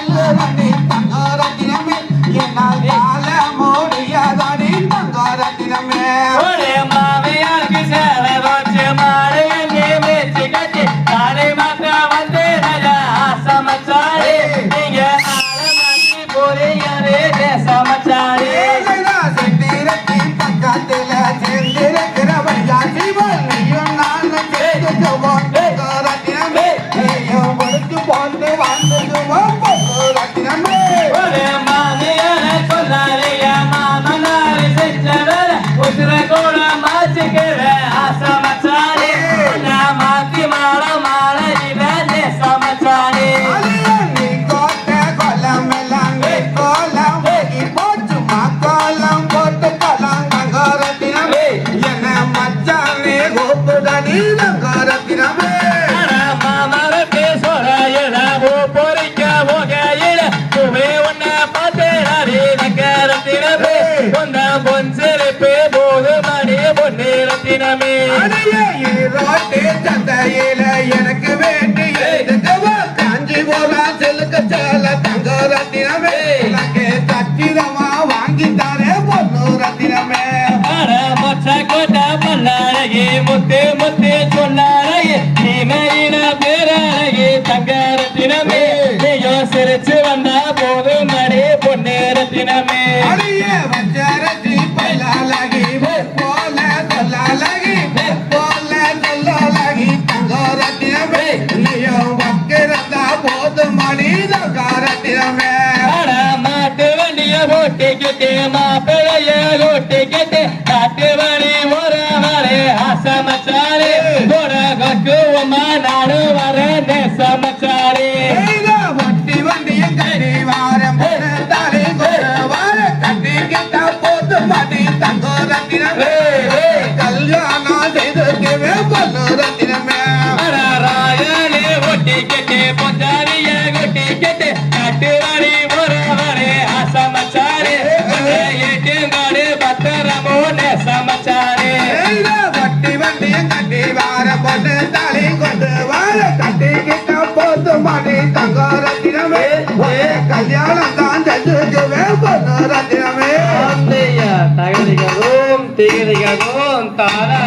நல்லவனை தன்னாரத்தினமே என்னால் happy. வாழ்க்கையில எனக்கு வேண்டி எழுதுக்கவா காஞ்சி போலாம் செல்லுக்க செல்ல தங்க எனக்கு தச்சிதமா வாங்கித்தாரே பொண்ணு ரத்தினமே. கொண்ட பல்லாரையே முத்து Yeah. அது வாழ கட்டிக்கிட்ட போது மணி தங்க ரத்தினமே ஒரே கல்யாணம் தான் தெரிஞ்சுக்குவே பொண்ணு ரத்தினமே தகதிகளும் திகதிகளும் தான